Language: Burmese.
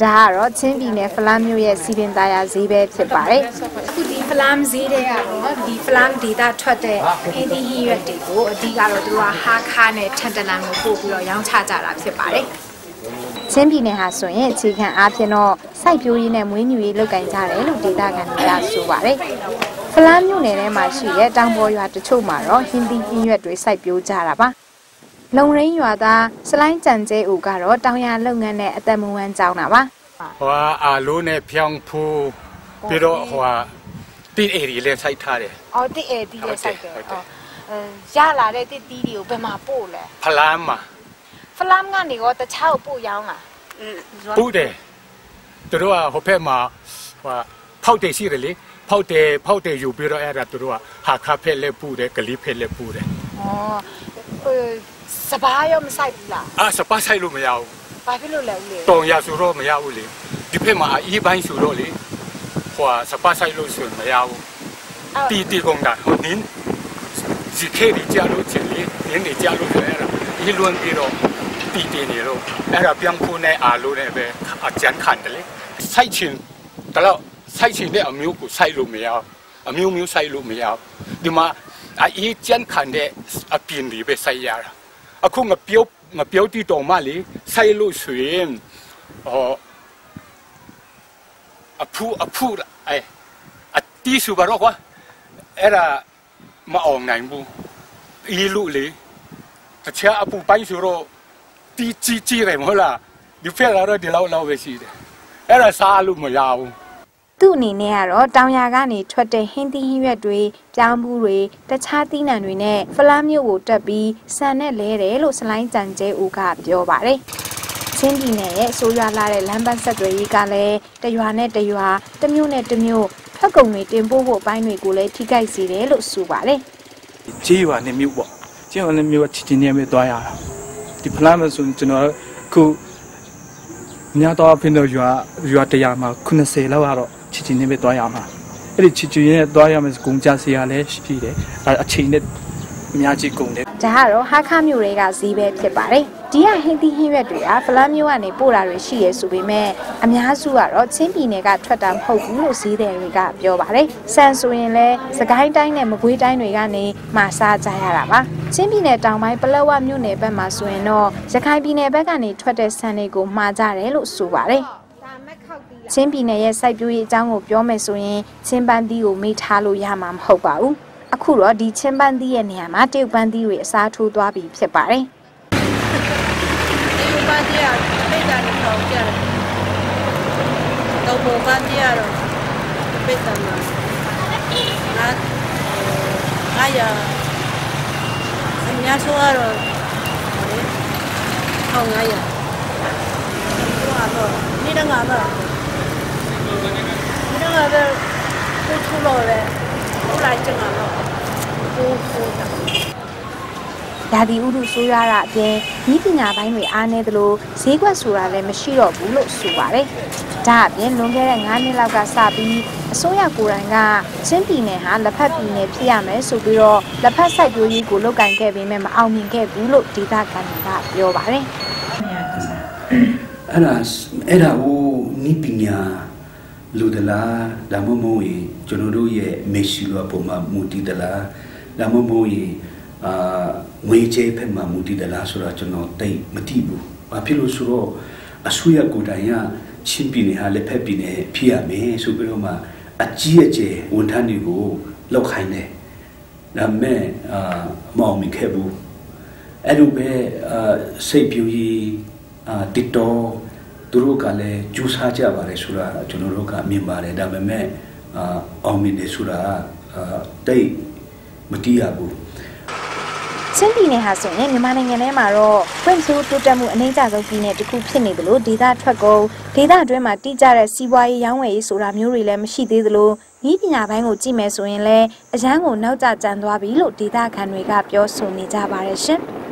ဒါကတော့ချင်းပြည်နယ်ဖလမ်းမြို့ရဲ့စီပင်သားရဈေးပဲဖြစ်ပါတယ်အခုဒီဖလမ်းဈေးတွေကတော့ဒီဖလမ်းဒေတာထွက်တဲ့အင်းဒီဟီရွက်တွေကိုအဓိကတော့သူတို့ကဟာခါနဲ့ထန်တလန်ကိုပို့ပြီးတော့ရောင်းချကြတာဖြစ်ပါတယ်ချင်းပြည်နယ်ဟာဆိုရင်အခြေခံအားဖြင့်တော့စိုက်ပျိုးရေးနဲ့မွေးမြူရေးလုပ်ကင်ကြတယ်လို့ဒေတာကန်တွေကဆိုပါတယ်ဖလမ်းမြို့နယ်ထဲမှာရှိတဲ့တောင်ပေါ်ရွာတချို့မှာတော့ဟင်းသီးဟင်းရွက်တွေစိုက်ပျိုးကြတာပါ လုံရင်းရွာသားစလိုင်းကြံကျဲဦးကတော့တောင်ရလုပ်ငန်းနဲ့အသက်မွေးဝမ်းကြောင်းတာပါဟိုအာလူနဲ့ဖြောင်းဖူးပြီးတော့ဟိုတိအေရီလေးစိုက်ထားတယ်အော်တိအဲတီးရဲ့စိုက်တယ်ဟုတ်တယ်အော်အဲရလာတဲ့တစ်တီးတွေကိုဘယ်မှာပို့လဲဖလမ်းမှာဖလမ်ကနေရောတခြားကိုပို့ရောင်းလားပူတယ်သူတို့ကဟိုဘက်မှာဟိုဖောက်တယ်ရှိတယ်လေဖောက်တယ်ဖောက်တယ်ယူပြီးတော့အဲ့ဒါသူတို့ကဟာခါဖက်လက်ပူတယ်ဂလီဖက်လက်ပူတယ်ဩ ဟိုစပားရောမစိုက်ဘူးလားအာစပါဆိုင်လို့မရဘူးဘာဖြစ်လို့လဲဦးလေတောင်ရဆိုတော့မရဘူးလေဒီဖက်မှာအီးပိုင်းဆိုတော့လေဟိုစပါဆိုင်လို့ဆိုရင်မရဘူးအဲ့တီတီကုန်တာဟိုနင်းစီခေဒီကြလို့ချင်လေနင်းနေကြလို့ဆိုအဲ့ဒါဒီလွန်ပြီးတော့တီတီနေတော့အဲ့ဒါပြန်ဖို့နဲ့အာလို့နဲ့ပဲအကျန်ခံတယ်လေစိုက်ချင်တလို့စိုက်ချင်တဲ့အမျိုးကိုစိုက်လို့မရဘူးအမျိုးမျိုးစိုက်လို့မရဘူးဒီမှာ အအေးကျန်ခံတဲ့အပြင်းတွေပဲစိုက်ရတာအခုငပြုတ်ငပြုတ်တီတော်မလေးစိုက်လို့ဆိုရင်ဟောအဖူအဖူအဲအတီးစုပါတော့ကွာအဲ့ဒါမအောင်နိုင်ဘူးအီလူလေတခြားအပူပိုင်းဆိုတော့တီကြီးကြီးတယ်မဟုတ်လားဒီဖက်လာတော့ဒီလောက်လောက်ပဲရှိတယ်အဲ့ဒါစားလို့မရဘူး သူ့အနေနဲ့ကတော့တောင်ယာကနေထွက်တဲ့ဟင်းသီးဟင်းရွက်တွေပြောင်းဘူးတွေတခြားသီးနှံတွေနဲ့ဖလားမျိုးကိုတက်ပြီးဆန်နဲ့လဲတယ်လို့စလိုင်းကြံကျဲဦးကပြောပါတယ်ချင်းပြည်နယ်ရဲ့ဆိုးရွားလာတဲ့လမ်းပန်းဆက်တွေကြီးကလည်းတရွာနဲ့တရွာတစ်မြို့နဲ့တစ်မြို့ဖက်ကုံတွေတင်ပို့ဖို့အပိုင်းတွေကိုလည်းထိခိုက်စေတယ်လို့ဆိုပါတယ်ကြေးရွာနဲ့မြို့ပေါ့ကြေးရွာနဲ့မြို့ကချစ်ချင်းနေပဲသွားရတာဒီဖလားမဆိုရင်ကျွန်တော်အခုညတော့ဖင်တော့ရွာရွာတရားမှာ90လောက်ကတော့ ချစ်ချင်းနေပဲသွားရမှာအဲ့ဒီချစ်ချင်းနဲ့သွားရမယ်ကုန်ကြစရာလည်းရှိတယ်အဲ့အချိန်နဲ့အများကြီးကုန်တယ်ဒါကတော့ဟာခမြို့တွေကဈေးပဲဖြစ်ပါတယ်ဒီကဟင်းသီးဟင်းရွက်တွေကဖလားမျိုးကနေပို့တာတွေရှိရဲဆိုပေမဲ့အများစုကတော့ချင်းပြည်နယ်ကထွက်တာမဟုတ်ဘူးလို့ဈေးတယ်တွေကပြောပါတယ်ဆန်ဆိုရင်လည်းစကိုင်းတိုင်းနဲ့မကွေးတိုင်းတွေကနေမှာစားကြရတာပါချင်းပြည်နယ်တောင်ပိုင်းပလက်ဝမြို့နယ်ဘက်မှာဆိုရင်တော့ရခိုင်ပြည်နယ်ဘက်ကနေထွက်တဲ့ဆန်တွေကိုမှာကြတယ်လို့ဆိုပါတယ် ချင်းပြည်နယ်ရဲ့စိုက်ပျိုးရေးအကြောင်းကိုပြောမယ်ဆိုရင်ချင်းပန်းသီးကိုမေ့ထားလို့ရမှာမဟုတ်ပါဘူး။အခုတော့ဒီချင်းပန်းသီးရဲ့နေရာမှာတရုတ်ပန်းသီးတွေအစားထိုးသွားပြီဖြစ်ပါတယ်။ဒီပန်းသီးကပိတ်တာနဲ့ပေါက်ကြတယ်။တော့ပန်းသီးကတော့ပိတ်တာမှာငါအာရအများဆုံးကတော့ဟောင်း900 Hãy subscribe cho kênh Ghiền Mì Gõ Để không bỏ lỡ những video hấp dẫn 那个的不出了嘞，后来整了，不不的。 ရာသီဥတုဆိုးရွားတာအပြင်ဤပညာပိုင်းတွေအားနည်းသလိုဈေးကွက်ဆိုတာလည်းမရှိတော့ဘူးလို့ဆိုပါတယ်။ဒါအပြင်လွန်ခဲ့တဲ့9နှစ်လောက်ကစပြီးအစိုးရကိုယ်တိုင်ကချင်းပြည်နယ်ဟာလက်ဖက်ပြည်နယ်ဖြစ်ရမယ်ဆိုပြီးတော့လက်ဖက်စိုက်ပျိုးရေးကိုလုပ်ကင်ခဲ့ပေမဲ့မအောင်မြင်ခဲ့ဘူးလို့ဒေသခံတွေကပြောပါတယ် အဲ့ဒါအဲ့ဒါကိုနိပညာ လူဒလားဒါမှမဟုတ်ရင်ကျွန်တော်တို့ရဲ့မေရှိလိုအပေါ်မှာမူတည်ဒလားဒါမှမဟုတ်ရင်အာငွေချေဖက်မှာမူတည်ဒလားဆိုတော့ကျွန်တော်တိတ်မသိဘူးဘာဖြစ်လို့ဆိုတော့အစိုးရကိုယ်တိုင်ကချင်းပြည်နယ်ဟာလက်ဖက်ပြည်နယ်ဖြစ်ရမယ်ဆိုပြီးတော့မှအကြီးအကျယ်ဝန်ထမ်းတွေကိုလောက်ခိုင်းတယ်ဒါပေမဲ့အာမအောင်မြင်ခဲ့ဘူးအဲ့လိုပဲအာစိတ်ပြူကြီးအာတစ်တော် သူတို့ကလည်းကြိုးစားကြပါတယ်ဆိုတာကျွန်တော်တို့ကမြင်ပါတယ်ဒါပေမဲ့အာအောင်မြင်တယ်ဆိုတာအာတိတ်မတီးရဘူး။ချင်းပြည်နယ်ဟာဆိုရင်မြန်မာနိုင်ငံထဲမှာတော့ဖွံ့ဖြိုးတိုးတက်မှုအနည်းကျဆုံးပြည်နယ်တစ်ခုဖြစ်နေသလိုဒေသထွက်ကုန်ဒေသအတွင်းမှာတိကျတဲ့စီးပွားရေးရောင်းဝယ်ရေးဆိုတာမျိုးတွေလည်းမရှိသေးသလိုဤပညာပိုင်းကိုကြည့်မယ်ဆိုရင်လည်းအရန်ကိုနောက်ကျကျန်သွားပြီလို့ဒေသခံတွေကပြောဆိုနေကြပါတယ်ရှင်။